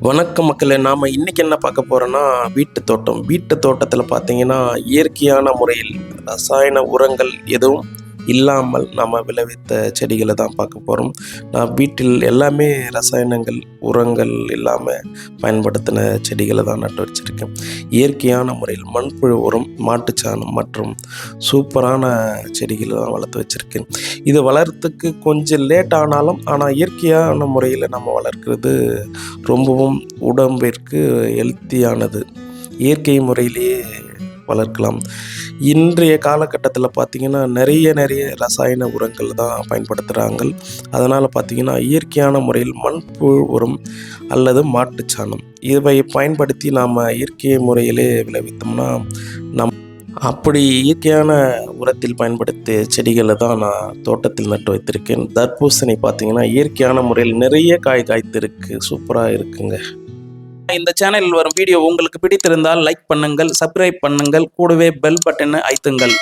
வணக்கம் மக்களே நாம் இன்றைக்கி என்ன பார்க்க போகிறோன்னா வீட்டு தோட்டம். வீட்டு தோட்டத்தில் பார்த்தீங்கன்னா இயற்கையான முறையில் ரசாயன உரங்கள் எதுவும் இல்லாமல் நம்ம விளைவித்த செடிகளை தான் பார்க்க போகிறோம் நான் வீட்டில் எல்லாமே ரசாயனங்கள் உரங்கள் இல்லாமல் பயன்படுத்தின செடிகளை தான் நட்டு வச்சுருக்கேன். இயற்கையான முறையில் மண்புழு உரம் மாட்டுச்சாணம் மற்றும் சூப்பரான செடிகளை தான் வளர்த்து வச்சுருக்கேன். இது வளர்த்துக்கு கொஞ்சம் லேட் ஆனாலும் ஆனால் இயற்கையான முறையில் நம்ம வளர்க்குறது ரொம்பவும் உடம்பிற்கு ஹெல்த்தியானது இயற்கை முறையிலேயே வளர்க்கலாம். இன்றைய காலகட்டத்தில் பார்த்திங்கன்னா நிறைய நிறைய ரசாயன உரங்கள் தான் பயன்படுத்துகிறாங்க அதனால் பார்த்திங்கன்னா இயற்கையான முறையில் மண்புழு உரம் அல்லது மாட்டுச்சாணம் இவை பயன்படுத்தி நாம் இயற்கை முறையிலே விளைவித்தோம்னா நம் அப்படி இயற்கையான உரத்தில் பயன்படுத்திய செடிகளை தான் நான் தோட்டத்தில் நட்டு வைத்திருக்கேன். தர்பூசணி பார்த்திங்கன்னா இயற்கையான முறையில் நிறைய காய் காய்த்திருக்கு. சூப்பராக இருக்குங்க. இந்த சேனலில் வரும் வீடியோ உங்களுக்கு பிடித்திருந்தால் லைக் பண்ணுங்கள் சப்ஸ்கிரைப் பண்ணுங்கள் கூடவே பெல் பட்டனை அழுத்துங்கள்.